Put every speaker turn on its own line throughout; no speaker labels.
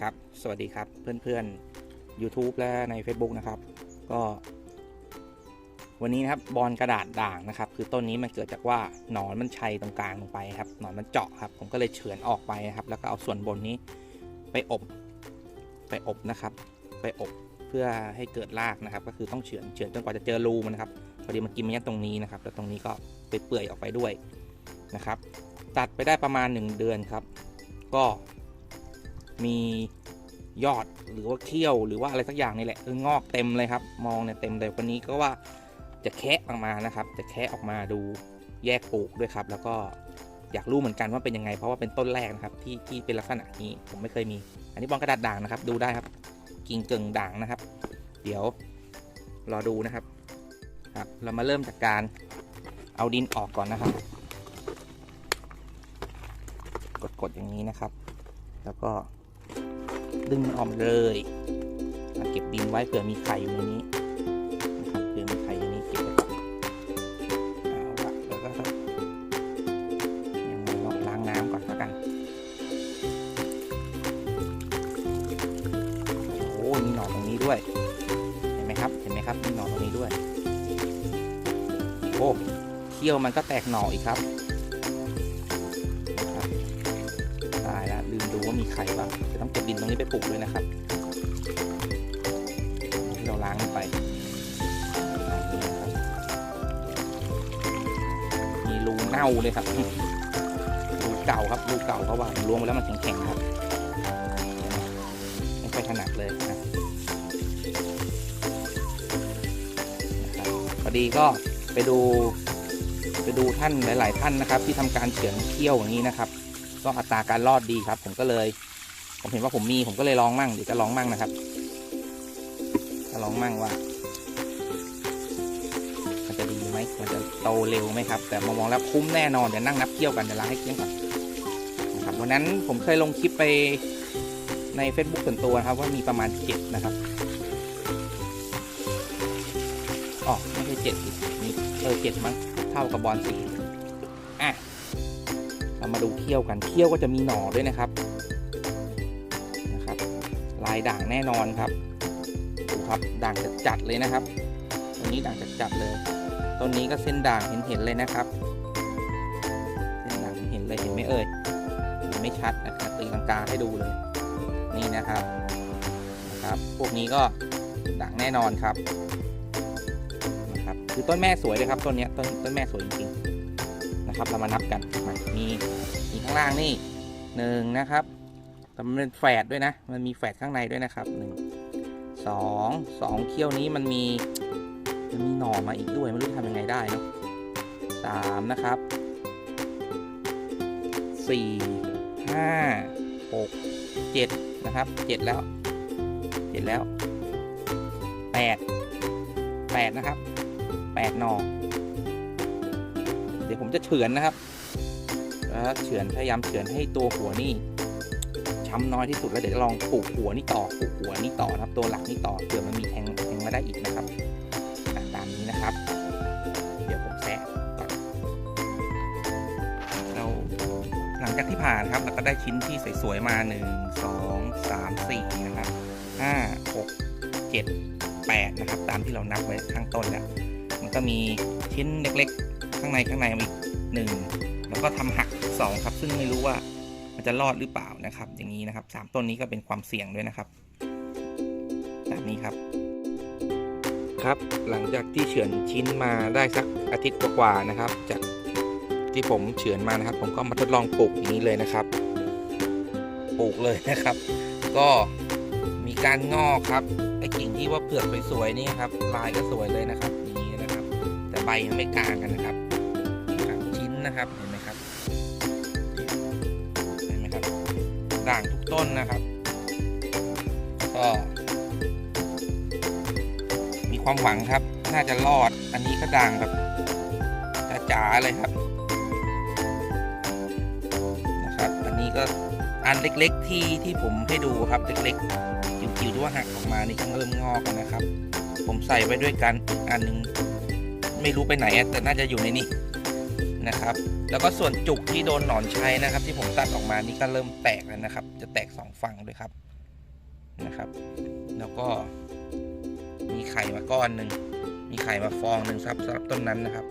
ครับ สวัสดีครับเพื่อนๆ YouTube และใน Facebook นะครับ ก็ วันนี้นะครับบอลกระดาษด่างนะครับ คือต้นนี้มันเกิดจากว่าหนอนมันชัยตรงกลางลงไปครับหนอนมันเจาะครับ ผมก็เลยเฉือนออกไปนะครับ แล้วก็เอาส่วนบนนี้ไปอบ ไปอบนะครับ ไปอบเพื่อให้เกิดรากนะครับ ก็คือต้องเฉือนเฉือนจนกว่าจะเจอรูมันนะครับพอดีมันกินมันยันตรงนี้นะครับ แล้วตรงนี้ก็ไปเปื่อยออกไปด้วยนะครับ ตัดไปได้ประมาณ 1 เดือนครับ ก็ มียอดหรือว่าเขี้ยวหรือว่าอะไรสักอย่างนี่แหละคืองอกเต็มเลยครับ มองเนี่ยเต็มเลยวันนี้ก็ว่าจะแคะออกมานะครับ จะแคะออกมาดูแยกปลูกด้วยครับ แล้วก็อยากรู้เหมือนกันว่าเป็นยังไง เพราะว่าเป็นต้นแรกนะครับที่ที่เป็นลักษณะนี้ผมไม่เคยมี อันนี้บอลกระดาษด่างนะครับ ดูได้ครับ กิ่งเกิงด่างนะครับ เดี๋ยวรอดูนะครับครับ เรามาเริ่มจากการเอาดินออกก่อนนะครับ กดๆอย่างนี้นะครับ แล้วก็ ดึงมันออกมเลยเก็บดินไว้เผื่อมีไข่อยู่ในนี้นะครับเผื่อมีไข่อยู่ในนี้เก็บไว้ก่อนเอาละแล้วก็ยังไงเราล้างน้ำก่อนล้วกันโอ้มีหนอนตรงนี้ด้วย เห็นไหมครับเห็นไหมครับมีหนอนตรงนี้ด้วยโอ้เขี้ยวมันก็แตกหน่ออีกครับ ดินตรงนี้ไปปลูกด้วยนะครับ ที่เราล้างไปมีรูเน่าเลยครับรูเก่าครับรูเก่าเพราะว่าผมรวมไปแล้วมันแข็งๆครับไม่ค่อยถนัดเลยนะพอดีก็ไปดูไปดูท่านหลาย ๆ ท่านนะครับ ที่ทำการเฉือนเขี้ยวอย่างนี้นะครับ ก็อัตราการรอดดีครับ ผมก็เลย ผมเห็นว่าผมมีผมก็เลยลองมั่งเดี๋ยวจะลองมั่งนะครับจะลองมั่งว่า มันจะดีไหมมันจะโตเร็วไหมครับ แต่มองๆแล้วคุ้มแน่นอนเดี๋ยวนั่งนับเที่ยวกันเดี๋ยวล้างให้เกี้ยงก่อนนะครับวันนั้นผมเคยลงคลิปไปใน Facebook ส่วนตัวนะครับ ว่ามีประมาณเจ็ดนะครับอ๋อไม่ใช่เจ็ดสิมีเออเจ็ดมั้งเท่ากับบอลสีอะเรามาดูเขี้ยวกันเขี้ยวก็จะมีหน่อด้วยนะครับ ด่างแน่นอนครับดูครับด่างจัดจัดๆเลยนะครับตรงนี้ด่างจัดจัดๆเลยต้นนี้ก็เส้นด่างเห็นเห็นๆเลยนะครับ เส้นด่างเห็นเลยเห็นไหมเอ่ยเห็นไม่ชัดนะครับตีลังกาให้ดูเลย นี่นะครับนะครับ พวกนี้ก็ด่างแน่นอนครับนะครับคือต้นแม่สวยเลยครับต้นนี้ต้นต้นแม่สวยจริงๆนะครับ เรามานับกันมามีมีข้างล่างนี่หนึ่งนะครับ แต่มันเป็นแฝดด้วยนะ มันมีแฝดข้างในด้วยนะครับหนึ่งสองสองเขี้ยวนี้มันมีมันมีหน่อมาอีกด้วยไม่รู้จะทำยังไงได้เนอะสามนะครับสี่ห้าหกเจ็ดนะครับเจ็ดแล้วเจ็ดแล้วแปดแปดนะครับแปดหน่อเดี๋ยวผมจะเฉือนนะครับแล้วเฉือนพยายามเฉือนให้ตัวหัวนี่ ช้ำน้อยที่สุดแล้วเดี๋ยวจะลองปลูกหัวนี่ต่อปลูกหัวนี่ต่อนะครับตัวหลักนี่ต่อเผื่อมันมีแทงแทงมาได้อีกนะครับตามนี้นะครับ เดี๋ยวผมแซะเราหลังจากที่ผ่านครับเราก็ได้ชิ้นที่สวยๆมา 1 2 3 4 นะครับ 5 6 7 8 นะครับ ตามที่เรานับไว้ข้างต้นแล้วมันก็มีชิ้นเล็กๆ ข้างในข้างในมีอีกหนึ่งแล้วก็ทำหักสองครับ ซึ่งไม่รู้ว่า จะรอดหรือเปล่านะครับ อย่างนี้นะครับสามต้นนี้ก็เป็นความเสี่ยงด้วยนะครับแบบนี้ครับ ครับ หลังจากที่เฉือนชิ้นมาได้สักอาทิตย์กว่าๆนะครับ จากที่ผมเฉือนมานะครับ ผมก็มาทดลองปลูกอย่างนี้เลยนะครับ ปลูกเลยนะครับ ก็มีการงอกครับไอ้กิ่งที่ว่าเผือกสวยๆนี่ครับลายก็สวยเลยนะครับอย่างนี้นะครับ แต่ใบยังไม่กลางกันนะครับครับชิ้นนะครับเห็นไหม ด่างทุกต้นนะครับ ก็ มีความหวังครับ น่าจะรอด อันนี้ก็ด่างแบบจ๋าๆเลยครับ นะครับ อันนี้ก็อันเล็กๆที่ที่ผมให้ดูครับเล็กๆจิ๋วๆที่ว่าหักออกมานี่ก็เริ่มงอกนะครับ ผมใส่ไว้ด้วยกันอีกอันหนึงไม่รู้ไปไหนแต่น่าจะอยู่ในนี้นะครับ แล้วก็ส่วนจุกที่โดนหนอนใช้นะครับ ที่ผมตัดออกมานี่ก็เริ่มแตกแล้วนะครับ จะแตกสองฝั่งด้วยครับนะครับ แล้วก็มีไข่มาก้อนหนึ่งมีไข่มาฟองหนึ่งครับสำหรับต้นนั้นนะครับ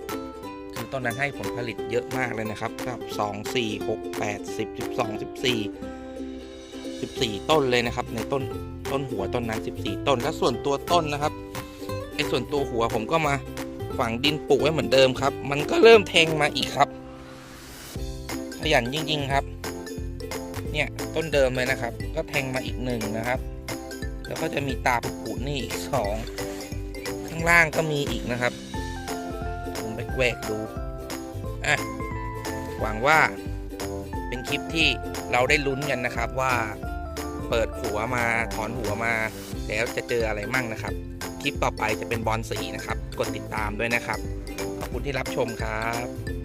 คือต้นนั้นให้ผลผลิตเยอะมากเลยนะครับครับสองสี่หกแปดสิบสิบสองสิบสี่สิบสี่ต้นเลยนะครับ ในต้นต้นหัวต้นนั้นสิบสี่ต้น แล้วส่วนตัวต้นนะครับไอ้ส่วนตัวหัวผมก็มาฝังดินปลูกไว้เหมือนเดิมครับ มันก็เริ่มแทงมาอีกครับ ขยันจริง ๆ ครับ เนี่ยต้นเดิมเลยนะครับ ก็แทงมาอีกหนึ่งนะครับ แล้วก็จะมีตาปุกๆนี่อีกสองข้างล่างก็มีอีกนะครับ ผมไปแวกดูอะหวังว่าเป็นคลิปที่เราได้ลุ้นกันนะครับว่าเปิดหัวมาถอนหัวมา แล้วจะเจออะไรมั่งนะครับ คลิปต่อไปจะเป็นบอลสีนะครับ กดติดตามด้วยนะครับ ขอบคุณที่รับชมครับ